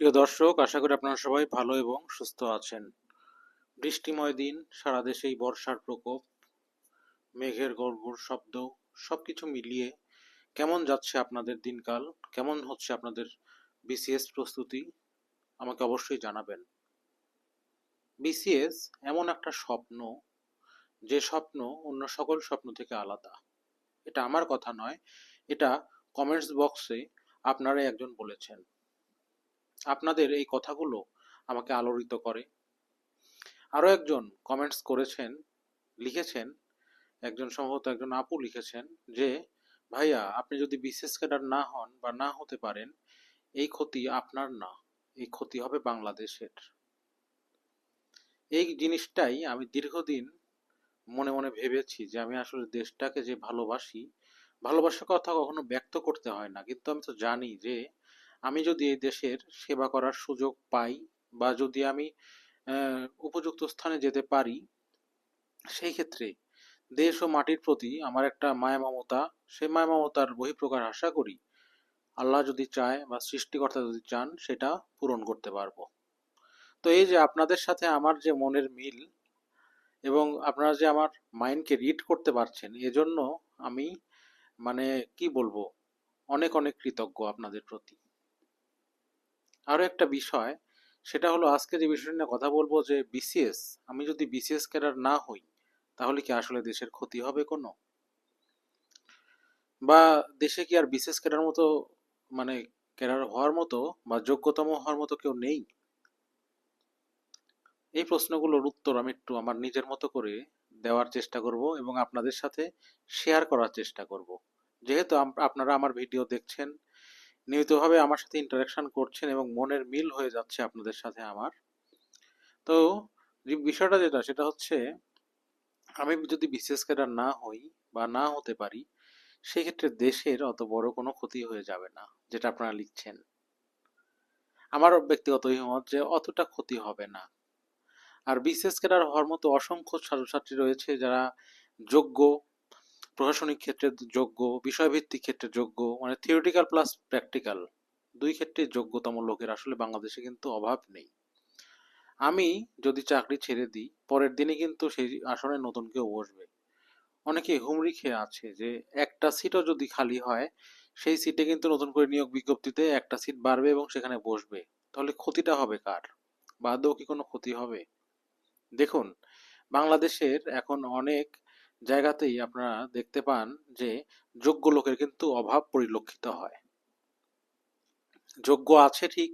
প্রিয় দর্শক, আশা করি আপনারা সবাই ভালো এবং সুস্থ আছেন। বৃষ্টিময় দিন, সারা দেশেই বর্ষার প্রকোপ, মেঘের গড়গড় শব্দ, সবকিছু মিলিয়ে কেমন যাচ্ছে আপনাদের দিনকাল, কেমন হচ্ছে আপনাদের বিসিএস প্রস্তুতি, আমাকে অবশ্যই জানাবেন। বিসিএস এমন একটা স্বপ্ন, যে স্বপ্ন অন্য সকল স্বপ্ন থেকে আলাদা। এটা আমার কথা নয়, এটা কমেন্টস বক্সে আপনারাই একজন বলেছেন। আপনাদের এই কথাগুলো আমাকে আলোড়িত করে। আরও একজন কমেন্টস করেছেন, লিখেছেন, একজন সম্ভবত একজন আপু লিখেছেন যে, ভাইয়া, আপনি যদি বিশেষ ক্যাডার না হন বা না হতে পারেন, এই ক্ষতি আপনার না, এই ক্ষতি হবে বাংলাদেশের। এই জিনিসটাই আমি দীর্ঘদিন মনে মনে ভেবেছি যে, আমি আসলে দেশটাকে যে ভালোবাসি, ভালোবাসার কথা কখনো ব্যক্ত করতে হয় না। কিন্তু আমি তো জানি যে আমি যদি এই দেশের সেবা করার সুযোগ পাই বা যদি আমি উপযুক্ত স্থানে যেতে পারি, সেই ক্ষেত্রে দেশ ও মাটির প্রতি আমার একটা মায়া মমতা সেই মায়া মমতার বহিঃপ্রকাশ আশা করি আল্লাহ যদি চায় বা সৃষ্টিকর্তা যদি চান, সেটা পূরণ করতে পারব। তো এই যে আপনাদের সাথে আমার যে মনের মিল এবং আপনারা যে আমার মাইন্ডকে রিড করতে পারছেন, এজন্য আমি মানে কি বলব, অনেক অনেক কৃতজ্ঞ আপনাদের প্রতি। আরও একটা বিষয়, সেটা হলো আজকে যে বিষয়টা নিয়ে কথা বলব যে বিসিএস আমি যদি বিসিএস ক্যাডার না হই, তাহলে কি আসলে দেশের ক্ষতি হবে কোনো? বা দেশে কি আর বিসিএস ক্যাডার মতো মানে ক্যাডার হওয়ার মতো বা যোগ্যতম হওয়ার মতো কেউ নেই? এই প্রশ্নগুলোর উত্তর আমি একটু আমার নিজের মতো করে দেওয়ার চেষ্টা করব এবং আপনাদের সাথে শেয়ার করার চেষ্টা করব। যেহেতু আপনারা আমার ভিডিও দেখছেন নিয়মিতভাবে আমার সাথে ইন্টারাকশন করছেন এবং মনের মিল হয়ে যাচ্ছে আপনাদের সাথে আমার। তো বিষয়টা যেটা, সেটা হচ্ছে আমি যদি বিশেষ ক্যাডার না হই বা না হতে পারি, সেক্ষেত্রে দেশের অত বড় কোনো ক্ষতি হয়ে যাবে না, যেটা আপনারা লিখছেন। আমার ব্যক্তিগত মত যে অতটা ক্ষতি হবে না। আর বিশেষ ক্যাডার হওয়ার মতো অসংখ্য ছাত্রছাত্রী রয়েছে যারা যোগ্য প্রশাসনিক ক্ষেত্রে যোগ্য, বিষয়ভিত্তিক ক্ষেত্রে যোগ্য মানে থিওরিটিক্যাল প্লাস প্র্যাকটিক্যাল দুই ক্ষেত্রে যোগ্যতম লোকের আসলে বাংলাদেশে কিন্তু অভাব নেই। আমি যদি চাকরি ছেড়ে দিই, পরের দিনে কিন্তু সেই আসনে নতুন কেউ বসবে। অনেকে হুমড়ি খেয়ে আছে যে, একটা সিটও যদি খালি হয়, সেই সিটে কিন্তু নতুন করে নিয়োগ বিজ্ঞপ্তিতে একটা সিট বাড়বে এবং সেখানে বসবে। তাহলে ক্ষতিটা হবে কার? বা আদৌ কি কোনো ক্ষতি হবে? দেখুন, বাংলাদেশের এখন অনেক জায়গাতেই আপনারা দেখতে পান যে যোগ্য লোকের কিন্তু অভাব পরিলক্ষিত হয়। যোগ্য আছে ঠিক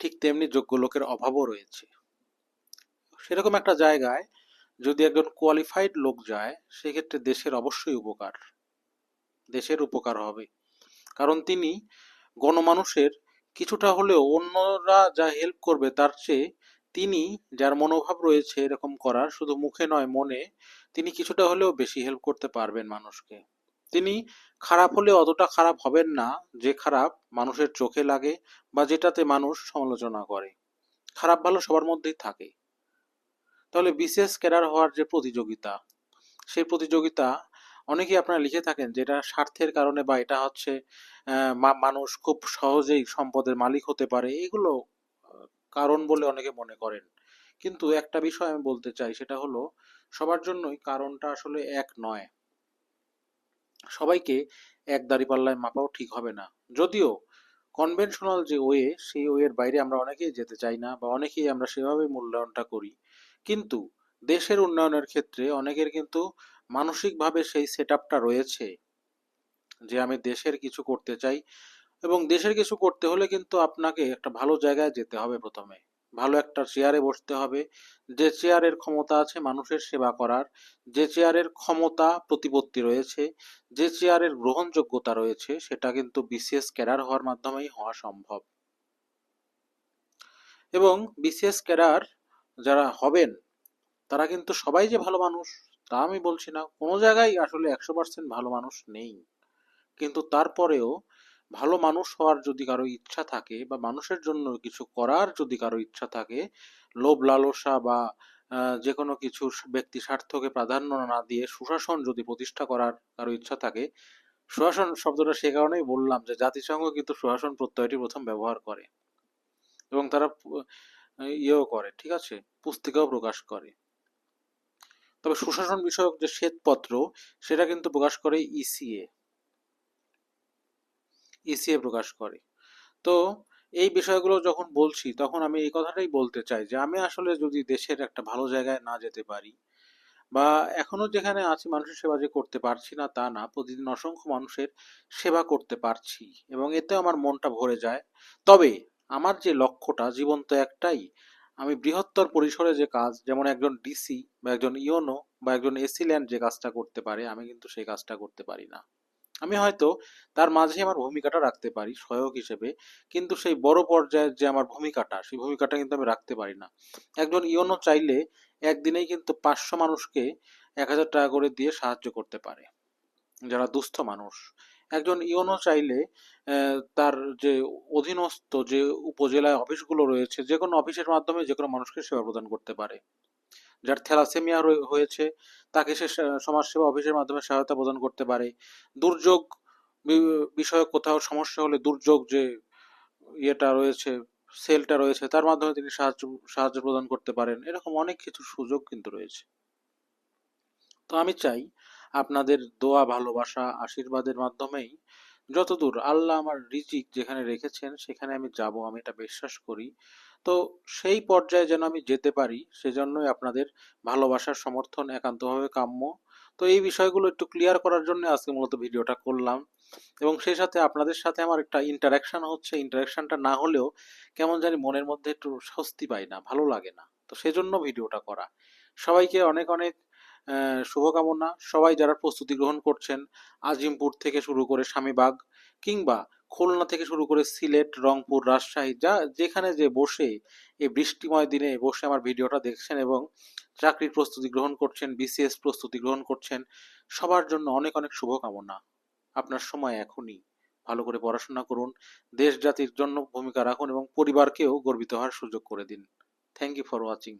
ঠিক তেমনি যোগ্য লোকের অভাবও রয়েছে। সেরকম একটা জায়গায় যদি একজন কোয়ালিফাইড লোক যায়, সেক্ষেত্রে দেশের অবশ্যই উপকার। দেশের উপকার হবে। কারণ তিনি গণমানুষের কিছুটা হলেও অন্যরা যা হেল্প করবে, তার চেয়ে তিনি, যার মনোভাব রয়েছে এরকম করার, শুধু মুখে নয়, মনে, তিনি কিছুটা হলেও বেশি হেল্প করতে পারবেন মানুষকে। তিনি খারাপ হলে অতটা খারাপ হবেন না, যে খারাপ মানুষের চোখে লাগে বা যেটাতে মানুষ সমালোচনা করে। খারাপ ভালো সবার মধ্যেই থাকে। তাহলে বিশেষ ক্যাডার হওয়ার যে প্রতিযোগিতা, সেই প্রতিযোগিতা অনেকেই আপনারা লিখে থাকেন যেটা স্বার্থের কারণে বা এটা হচ্ছে মানুষ খুব সহজেই সম্পদের মালিক হতে পারে, এগুলো কারণ বলে অনেকে মনে করেন। কিন্তু একটা বিষয় আমি বলতে চাই, সেটা হলো সবার জন্যই কারণটা আসলে এক নয়। সবাইকে এক দাঁড়িপাল্লায় মাপাও ঠিক হবে না। যদিও কনভেনশনাল যে ওয়ে, সেই ওয়ের বাইরে আমরা অনেকেই যেতে চাই না বা অনেকেই আমরা সেভাবে মূল্যায়নটা করি। কিন্তু দেশের উন্নয়নের ক্ষেত্রে অনেকের কিন্তু মানসিকভাবে সেই সেট রয়েছে যে আমি দেশের কিছু করতে চাই এবং দেশের কিছু করতে হলে কিন্তু আপনাকে একটা ভালো জায়গায় যেতে হবে প্রথমে। ভালো একটা চেয়ারে বসতে হবে। যে চেয়ারের ক্ষমতা আছে মানুষের সেবা করার, যে চেয়ারের ক্ষমতা প্রতিপত্তি রয়েছে, যে চেয়ারের গ্রহণযোগ্যতা রয়েছে, সেটা কিন্তু বিসিএস ক্যাডার হওয়ার মাধ্যমেই হওয়া সম্ভব। এবং বিসিএস ক্যাডার যারা হবেন, তারা কিন্তু সবাই যে ভালো মানুষ, তা আমি বলছি না। কোনো জায়গায় আসলে একশো পার্সেন্ট ভালো মানুষ নেই। কিন্তু তারপরেও ভালো মানুষ হওয়ার যদি কারও ইচ্ছা থাকে বা মানুষের জন্য কিছু করার যদি কারও ইচ্ছা থাকে, লোভ, লালসা বা যে কোনো কিছু ব্যক্তি স্বার্থকে প্রাধান্য না দিয়ে সুশাসন যদি প্রতিষ্ঠা করার কারও ইচ্ছা থাকে, সুশাসন শব্দটা সে কারণেই বললাম যে জাতিসংঘ কিন্তু সুশাসন প্রত্যয়টি প্রথম ব্যবহার করে এবং তারা ইয়েও করে, ঠিক আছে? পুস্তিকাও প্রকাশ করে। তবে সুশাসন বিষয়ক যে শ্বেতপত্র, সেটা কিন্তু প্রকাশ করে ইসিএ। ইসিএ প্রকাশ করে। তো এই বিষয়গুলো যখন বলছি, তখন আমি এই কথাটাই বলতে চাই যে, আমি আসলে যদি দেশের একটা ভালো জায়গায় না যেতে পারি বা এখনও যেখানে আছি মানুষের সেবা যে করতে পারছি না তা না, প্রতিদিন অসংখ্য মানুষের সেবা করতে পারছি এবং এতে আমার মনটা ভরে যায়। তবে আমার যে লক্ষ্যটা জীবন তো একটাই, আমি বৃহত্তর পরিসরে যে কাজ, যেমন একজন ডিসি বা একজন ইওনো বা একজন এসি ল্যান্ড যে কাজটা করতে পারে, আমি কিন্তু সেই কাজটা করতে পারি না। আমি হয়তো তার মাঝে আমার ভূমিকাটা রাখতে পারি সহায়ক হিসেবে, কিন্তু সেই বড় পর্যায়ের যে আমার ভূমিকাটা, সেই ভূমিকাটা কিন্তু আমি রাখতে পারি না। একজন ইওনো চাইলে একদিনেই কিন্তু পাঁচশো মানুষকে এক হাজার টাকা করে দিয়ে সাহায্য করতে পারে, যারা দুস্থ মানুষ। একজন ইওনো চাইলে তার যে অধীনস্থ যে উপজেলায় অফিসগুলো রয়েছে, যে কোনো অফিসের মাধ্যমে যে কোনো মানুষকে সেবা প্রদান করতে পারে। যার থ্যালাসেমিয়া হয়েছে তাকে সে সমাজসেবা অফিসের মাধ্যমে সহায়তা প্রদান করতে পারে। দুর্যোগ বি- বিষয়ক কোথাও সমস্যা হলে দুর্যোগ যে ইয়েটা রয়েছে, সেলটা রয়েছে, তার মাধ্যমে তিনি সাহায্য সাহায্য প্রদান করতে পারেন। এরকম অনেক কিছু সুযোগ কিন্তু রয়েছে। তো আমি চাই আপনাদের দোয়া, ভালোবাসা, আশীর্বাদের মাধ্যমেই যতদূর আল্লাহ আমার রিজিক যেখানে রেখেছেন, সেখানে আমি যাব, আমি এটা বিশ্বাস করি। তো সেই পর্যায়ে যেন আমি যেতে পারি, সেজন্যই আপনাদের ভালোবাসার সমর্থন একান্তভাবে কাম্য। তো এই বিষয়গুলো একটু ক্লিয়ার করার জন্য আজকে মূলত ভিডিওটা করলাম। এবং সেই সাথে আপনাদের সাথে আমার একটা ইন্টারাকশন হচ্ছে। ইন্টারাকশনটা না হলেও কেমন জানি মনের মধ্যে একটু স্বস্তি পাই না, ভালো লাগে না। তো সেজন্য ভিডিওটা করা। সবাইকে অনেক অনেক শুভকামনা। সবাই যারা প্রস্তুতি গ্রহণ করছেন, আজিমপুর থেকে শুরু করে স্বামীবাগ কিংবা খুলনা থেকে শুরু করে সিলেট, রংপুর, রাজশাহী, যা যেখানে যে বসে এই বৃষ্টিময় দিনে বসে আমার ভিডিওটা দেখছেন এবং চাকরির প্রস্তুতি গ্রহণ করছেন বিসিএস প্রস্তুতি গ্রহণ করছেন, সবার জন্য অনেক অনেক শুভকামনা। আপনার সময় এখনই। ভালো করে পড়াশোনা করুন দেশ জাতির জন্য ভূমিকা রাখুন এবং পরিবারকেও গর্বিত হওয়ার সুযোগ করে দিন। Thank you for watching